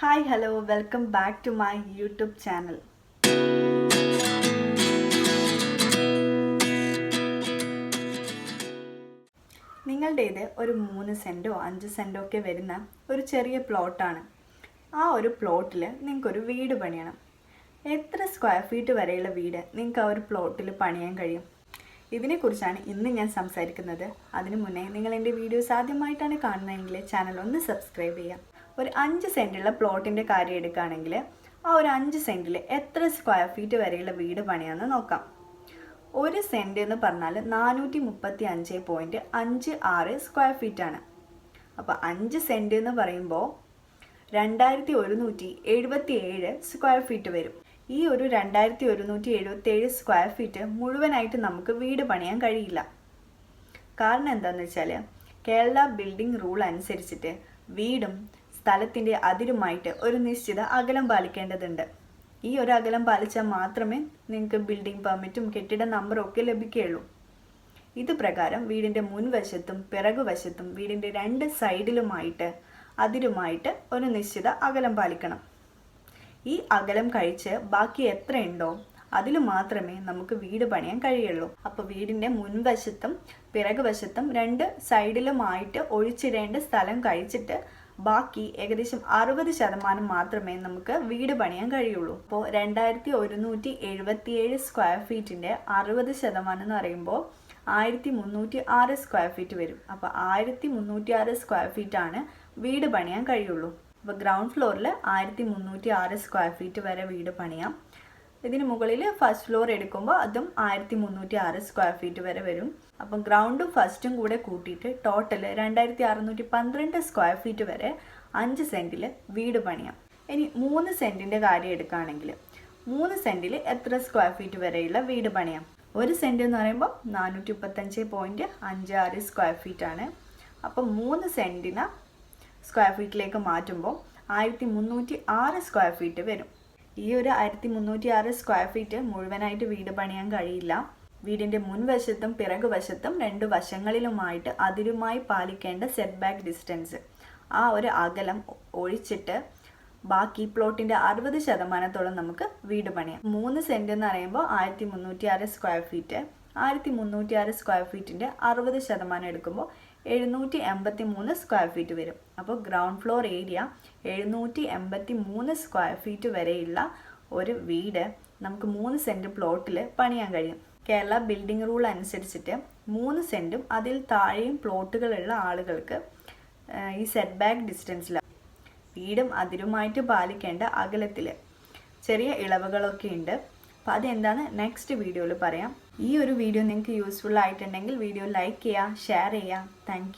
Hi hello welcome back to my YouTube channel നിങ്ങളുടേത് ഒരു മൂന്ന് സെന്റോ അഞ്ച് സെന്റോ ഒക്കെ വരുന്ന ഒരു ചെറിയ പ്ലോട്ടാണ്. ആ ഒരു പ്ലോട്ടിൽ നിങ്ങൾക്കൊരു വീട് പണിയണം. എത്ര സ്ക്വയർ ഫീറ്റ് വരെയുള്ള വീട് നിങ്ങൾക്ക് ആ ഒരു പ്ലോട്ടിൽ പണിയാൻ കഴിയും? ഇതിനെക്കുറിച്ചാണ് ഇന്ന് ഞാൻ സംസാരിക്കുന്നത്. അതിനു മുന്നേ നിങ്ങൾ എന്റെ വീഡിയോസ് ആദ്യമായിട്ടാണ് കാണുന്നതെങ്കിൽ ചാനൽ ഒന്ന് സബ്സ്ക്രൈബ് ചെയ്യാം ഒരു അഞ്ച് സെന്റുള്ള പ്ലോട്ടിന്റെ കാര്യം എടുക്കുകയാണെങ്കിൽ ആ ഒരു അഞ്ച് സെന്റിൽ എത്ര സ്ക്വയർ ഫീറ്റ് വരെയുള്ള വീട് പണിയാന്ന് നോക്കാം. ഒരു സെന്റ് എന്ന് പറഞ്ഞാൽ നാനൂറ്റി മുപ്പത്തി അഞ്ച് പോയിന്റ് അഞ്ച് ആറ് സ്ക്വയർ ഫീറ്റാണ് അപ്പോൾ അഞ്ച് സെന്റ് എന്ന് പറയുമ്പോൾ രണ്ടായിരത്തി ഒരുന്നൂറ്റി എഴുപത്തി ഏഴ് സ്ക്വയർ ഫീറ്റ് വരും. ഈ ഒരു രണ്ടായിരത്തി ഒരുന്നൂറ്റി എഴുപത്തി ഏഴ് സ്ക്വയർ ഫീറ്റ് മുഴുവനായിട്ട് നമുക്ക് വീട് പണിയാൻ കഴിയില്ല. കാരണം എന്താണെന്ന് വെച്ചാൽ കേരള ബിൽഡിംഗ് റൂൾ അനുസരിച്ചിട്ട് വീടും സ്ഥലത്തിന്റെ അതിരുമായിട്ട് ഒരു നിശ്ചിത അകലം പാലിക്കേണ്ടതുണ്ട്. ഈ ഒരു അകലം പാലിച്ചാൽ മാത്രമേ നിങ്ങൾക്ക് ബിൽഡിംഗ് പെർമിറ്റും കെട്ടിട നമ്പറും ഒക്കെ ലഭിക്കുകയുള്ളൂ. ഇത് പ്രകാരം വീടിന്റെ മുൻവശത്തും പിറകുവശത്തും വീടിന്റെ രണ്ട് സൈഡിലുമായിട്ട് അതിരുമായിട്ട് ഒരു നിശ്ചിത അകലം പാലിക്കണം. ഈ അകലം കഴിച്ച് ബാക്കി എത്രയുണ്ടോ അതിൽ മാത്രമേ നമുക്ക് വീട് പണിയാൻ കഴിയുള്ളൂ. അപ്പോൾ വീടിന്റെ മുൻവശത്തും പിറകുവശത്തും രണ്ട് സൈഡിലുമായിട്ട് ഒഴിച്ചിടേണ്ട സ്ഥലം കഴിച്ചിട്ട് ബാക്കി ഏകദേശം അറുപത് ശതമാനം മാത്രമേ നമുക്ക് വീട് പണിയാൻ കഴിയുള്ളൂ. അപ്പോൾ രണ്ടായിരത്തി ഒരുന്നൂറ്റി എഴുപത്തിയേഴ് സ്ക്വയർ ഫീറ്റിന്റെ അറുപത് ശതമാനം എന്ന് പറയുമ്പോൾ ആയിരത്തി മുന്നൂറ്റി ആറ് സ്ക്വയർ ഫീറ്റ് വരും. അപ്പോൾ ആയിരത്തി മുന്നൂറ്റി ആറ് സ്ക്വയർ ഫീറ്റാണ് വീട് പണിയാൻ കഴിയുള്ളൂ. അപ്പോൾ ഗ്രൗണ്ട് ഫ്ലോറിൽ ആയിരത്തി മുന്നൂറ്റി ആറ് സ്ക്വയർ ഫീറ്റ് വരെ വീട് പണിയാം. ഇതിന് മുകളിൽ ഫസ്റ്റ് ഫ്ലോർ എടുക്കുമ്പോൾ അതും ആയിരത്തി മുന്നൂറ്റി ആറ് സ്ക്വയർ ഫീറ്റ് വരെ വരും. അപ്പം ഗ്രൗണ്ടും ഫസ്റ്റും കൂടെ കൂട്ടിയിട്ട് ടോട്ടൽ രണ്ടായിരത്തി അറുന്നൂറ്റി പന്ത്രണ്ട് സ്ക്വയർ ഫീറ്റ് വരെ അഞ്ച് സെന്റിൽ വീട് പണിയാം. ഇനി മൂന്ന് സെന്റിന്റെ കാര്യം എടുക്കുകയാണെങ്കിൽ മൂന്ന് സെന്റിൽ എത്ര സ്ക്വയർ ഫീറ്റ് വരെയുള്ള വീട് പണിയാം? ഒരു സെന്റ് എന്ന് പറയുമ്പോൾ നാനൂറ്റി മുപ്പത്തഞ്ച് പോയിന്റ് അഞ്ച് ആറ് സ്ക്വയർ ഫീറ്റ് ആണ്. അപ്പം മൂന്ന് സെന്റിന് സ്ക്വയർ ഫീറ്റിലേക്ക് മാറ്റുമ്പോൾ ആയിരത്തി മുന്നൂറ്റി ആറ് സ്ക്വയർ ഫീറ്റ് വരും. ഈ ഒരു ആയിരത്തി മുന്നൂറ്റി ആറ് സ്ക്വയർ ഫീറ്റ് മുഴുവനായിട്ട് വീട് പണിയാൻ കഴിയില്ല. വീടിന്റെ മുൻവശത്തും പിറകുവശത്തും രണ്ട് വശങ്ങളിലുമായിട്ട് അതിരുമായി പാലിക്കേണ്ട സെറ്റ് ബാക്ക് ഡിസ്റ്റൻസ് ആ ഒരു അകലം ഒഴിച്ചിട്ട് ബാക്കി പ്ലോട്ടിന്റെ അറുപത് ശതമാനത്തോളം നമുക്ക് വീട് പണിയാം. മൂന്ന് സെന്റ് എന്ന് പറയുമ്പോൾ ആയിരത്തി മുന്നൂറ്റി ആറ് സ്ക്വയർ ഫീറ്റ് ആയിരത്തി മുന്നൂറ്റി ആറ് സ്ക്വയർ ഫീറ്റിന്റെ അറുപത് ശതമാനം എടുക്കുമ്പോൾ എഴുന്നൂറ്റി എൺപത്തി മൂന്ന് സ്ക്വയർ ഫീറ്റ് വരും. അപ്പോൾ ഗ്രൗണ്ട് ഫ്ലോർ ഏരിയ എഴുന്നൂറ്റി എൺപത്തി മൂന്ന് സ്ക്വയർ ഫീറ്റ് വരെയുള്ള ഒരു വീട് നമുക്ക് മൂന്ന് സെന്റ് പ്ലോട്ടിൽ പണിയാൻ കഴിയും. കേരള ബിൽഡിംഗ് റൂൾ അനുസരിച്ചിട്ട് മൂന്ന് സെന്റും അതിൽ താഴെയും പ്ലോട്ടുകളുള്ള ആളുകൾക്ക് ഈ സെറ്റ് ബാക്ക് ഡിസ്റ്റൻസിൽ വീടും അതിരുമായിട്ട് പാലിക്കേണ്ട അകലത്തിൽ ചെറിയ ഇളവുകളൊക്കെ ഉണ്ട്. അപ്പോൾ അതെന്താണ്? നെക്സ്റ്റ് വീഡിയോയിൽ പറയാം. ഈ ഒരു വീഡിയോ നിങ്ങൾക്ക് യൂസ്ഫുൾ ആയിട്ടുണ്ടെങ്കിൽ വീഡിയോ ലൈക്ക് ചെയ്യുക ഷെയർ ചെയ്യുക താങ്ക്